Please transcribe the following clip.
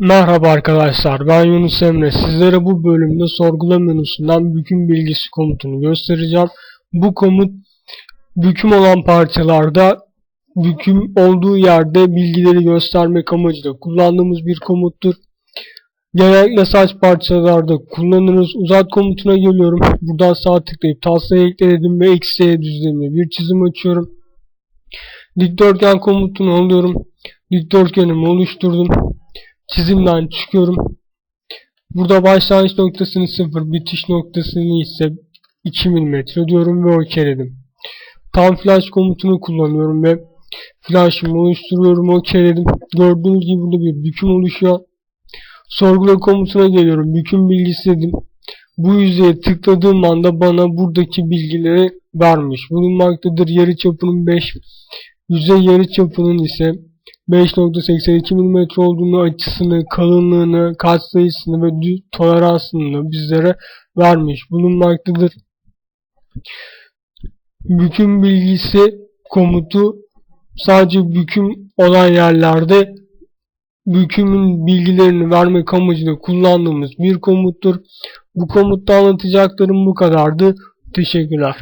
Merhaba arkadaşlar ben Yunus Emre sizlere bu bölümde sorgula menüsünden büküm bilgisi komutunu göstereceğim. Bu komut büküm olan parçalarda büküm olduğu yerde bilgileri göstermek amacıyla kullandığımız bir komuttur. Genellikle saç parçalarda kullanırız. Uzat komutuna geliyorum. Buradan sağ tıklayıp taslaya ekledim ve eksiye düzlemine bir çizim açıyorum. Dikdörtgen komutunu alıyorum. Dikdörtgenimi oluşturdum çizimden çıkıyorum. Burada başlangıç noktasını 0, bitiş noktasını ise 2 mm diyorum ve okeyledim. Tam flash komutunu kullanıyorum ve flash'ımı oluşturuyorum, okeyledim. Gördüğünüz gibi burada bir büküm oluşuyor. Sorgula komutuna geliyorum. Büküm bilgisi dedim. Bu yüzeye tıkladığım anda bana buradaki bilgileri vermiş bulunmaktadır. Yarı çapının 5, yüzey yarı çapının ise 5.82 mm olduğunu, açısını, kalınlığını, katsayısını ve toleransını bizlere vermiş bulunmaktadır. Büküm bilgisi komutu sadece büküm olan yerlerde bükümün bilgilerini vermek amacıyla kullandığımız bir komuttur. Bu komutta anlatacaklarım bu kadardı. Teşekkürler.